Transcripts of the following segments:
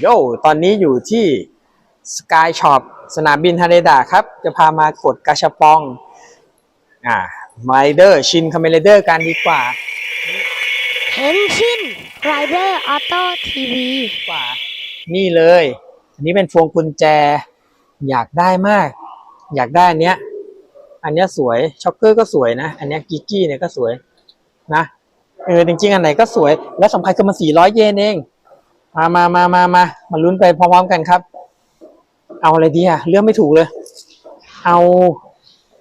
โยตอนนี้อยู่ที่ Sky Shop สนามบินฮาเดดะครับ จะพามากดกาชาปองอ่าไมเดอร์ชินคาเมเลเดอร์กันดีกว่าเฮนชินไรเดอร์ออโต้ทีวีกว่า นี่เลย อันนี้เป็นพวงกุญแจ อยากได้มาก อยากได้อันเนี้ย อันเนี้ยสวยช็อกเกอร์ก็สวยนะ อันเนี้ยกิกกี้เนี่ยก็สวยนะเออจริงๆ อันไหนก็สวย และสำคัญคือมันสี่ร้อยเยนเอง มามามามามามาลุ้นไปพร้อมๆกันครับ เอาอะไรดีอะเลือกไม่ถูกเลย เอา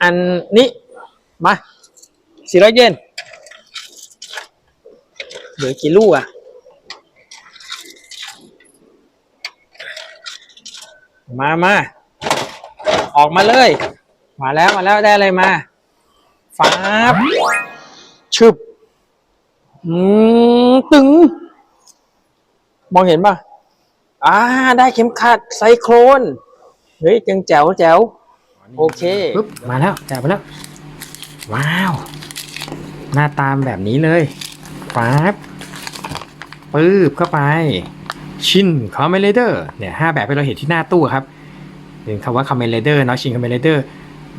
อันนี้มาสี่ร้อยเยนเหลือกี่ลูกอะมามาออกมาเลย มาแล้วมาแล้วได้อะไรมาฟ้าบชึบอืมตึง มองเห็นป่ะอ่าได้เข็มขัดไซโครนเฮ้ยจังแจ๋วแจ๋ว โอเคปุ๊บมาแล้วจับมาแล้ว ว้าว หน้าตามแบบนี้เลยปั๊บปื๊บเข้าไป ชินคอมเมเลเดอร์เนี่ยห้าแบบที่เราเห็นที่หน้าตู้ครับเป็นคำว่าคอมเมเลเดอร์เนาะชินคอมเมเลเดอร์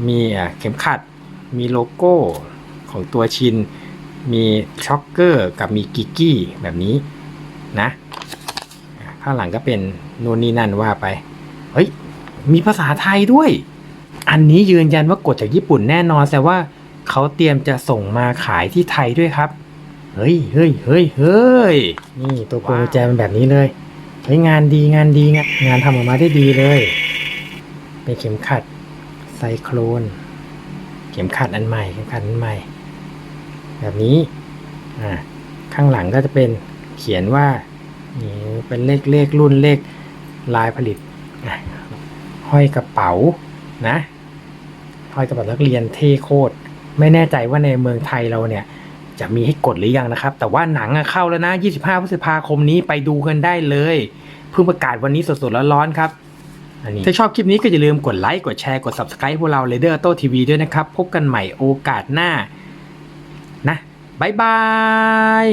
มีอะเข็มขัด มีโลโก้ของตัวชิน มีช็อกเกอร์กับมีกิกกี้แบบนี้ นะข้างหลังก็เป็นนู่นนี่นั่นว่าไป เฮ้ย มีภาษาไทยด้วย อันนี้ยืนยันว่ากดจากญี่ปุ่นแน่นอนแต่ว่าเขาเตรียมจะส่งมาขายที่ไทยด้วยครับ เฮ้ยเฮ้ยเฮ้ยเฮ้ยนี่ตัวพวงกุญแจเป็นแบบนี้เลย เฮ้ยงานดีงานดีงานงานทำออกมาได้ดีเลย เป็นเข็มขัดไซโครน เข็มขัดอันใหม่ เข็มขัดอันใหม่ แบบนี้ อ่า ข้างหลังก็จะเป็น เขียนว่านี่เป็นเลขเลขรุ่นเลขลายผลิตห้อยกระเป๋านะห้อยกระเป๋านักเรียนเท่โคตรไม่แน่ใจว่าในเมืองไทยเราเนี่ย จะมีให้กดหรือยังนะครับ แต่ว่าหนังเข้าแล้วนะ 25 พฤษภาคมนี้ไปดูกันได้เลย เพิ่งประกาศวันนี้สดๆร้อนๆครับอันนี้ถ้าชอบคลิปนี้ก็อย่าลืมกดไลค์กดแชร์กด Subscribe พวกเรา r a d e r โต้ทีวีด้วยนะครับ พบกันใหม่โอกาสหน้านะบ๊ายบาย